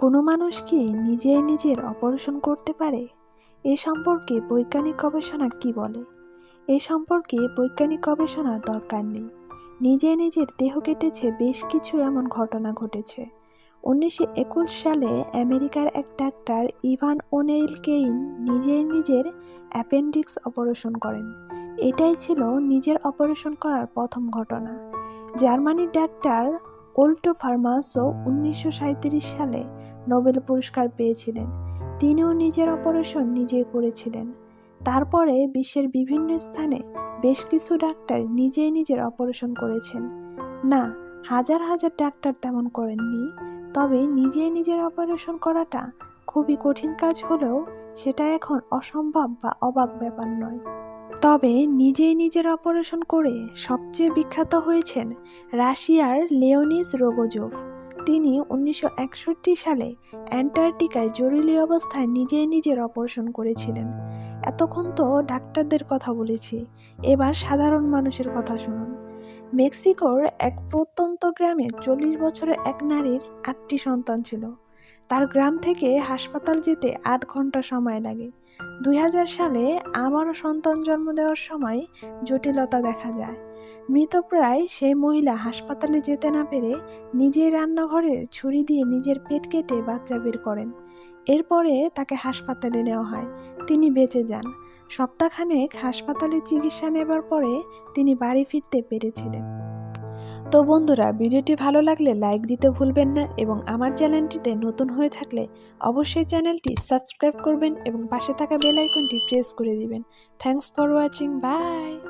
কোনো মানুষ কি নিজেই নিজের অপারেশন করতে পারে? এ সম্পর্কে বৈজ্ঞানিক গবেষণা কি বলে? এ সম্পর্কে বৈজ্ঞানিক গবেষণার দরকার নেই। নিজে নিজের দেহ কেটেছে, বেশ কিছু এমন ঘটনা ঘটেছে। উনিশশো একুশ সালে আমেরিকার এক ডাক্তার ইভান ওনেইল কেইন নিজেই নিজের অ্যাপেন্ডিক্স অপারেশন করেন। এটাই ছিল নিজের অপারেশন করার প্রথম ঘটনা। জার্মানির ডাক্তার ওল্টো ফার্মাসও উনিশশো সাঁইত্রিশ সালে নোবেল পুরস্কার পেয়েছিলেন। তিনিও নিজের অপারেশন নিজে করেছিলেন। তারপরে বিশ্বের বিভিন্ন স্থানে বেশ কিছু ডাক্তার নিজেই নিজের অপারেশন করেছেন। না, হাজার হাজার ডাক্তার তেমন করেননি, তবে নিজেই নিজের অপারেশন করাটা খুবই কঠিন কাজ হলেও সেটা এখন অসম্ভব বা অবাক ব্যাপার নয়। তবে নিজেই নিজের অপারেশন করে সবচেয়ে বিখ্যাত হয়েছেন রাশিয়ার লিওনিস রোগোজোভ তিনি উনিশশো একষট্টি সালে অ্যান্টার্কটিকায় জরুরি অবস্থায় নিজেই নিজের অপারেশন করেছিলেন। এতক্ষণ তো ডাক্তারদের কথা বলেছি, এবার সাধারণ মানুষের কথা শুনুন। মেক্সিকোর এক প্রত্যন্ত গ্রামে চল্লিশ বছরের এক নারীর আটটি সন্তান ছিল। তার গ্রাম থেকে হাসপাতাল যেতে আট ঘণ্টা সময় লাগে। দুই হাজার সালে আবারও সন্তান জন্ম দেওয়ার সময় জটিলতা দেখা যায়। মৃতপ্রায় সেই মহিলা হাসপাতালে যেতে না পেরে নিজেই রান্নাঘরে ছুরি দিয়ে নিজের পেট কেটে বাচ্চা বের করেন। এরপরে তাকে হাসপাতালে নেওয়া হয়। তিনি বেঁচে যান। সপ্তাহখানেক হাসপাতালে চিকিৎসা নেবার পরে তিনি বাড়ি ফিরতে পেরেছিলেন। তো বন্ধুরা, ভিডিওটি ভালো লাগলে লাইক দিতে ভুলবেন না এবং আমার চ্যানেলটিতে নতুন হয়ে থাকলে অবশ্যই চ্যানেলটি সাবস্ক্রাইব করবেন এবং পাশে থাকা বেল আইকনটি প্রেস করে দিবেন। Thanks for watching by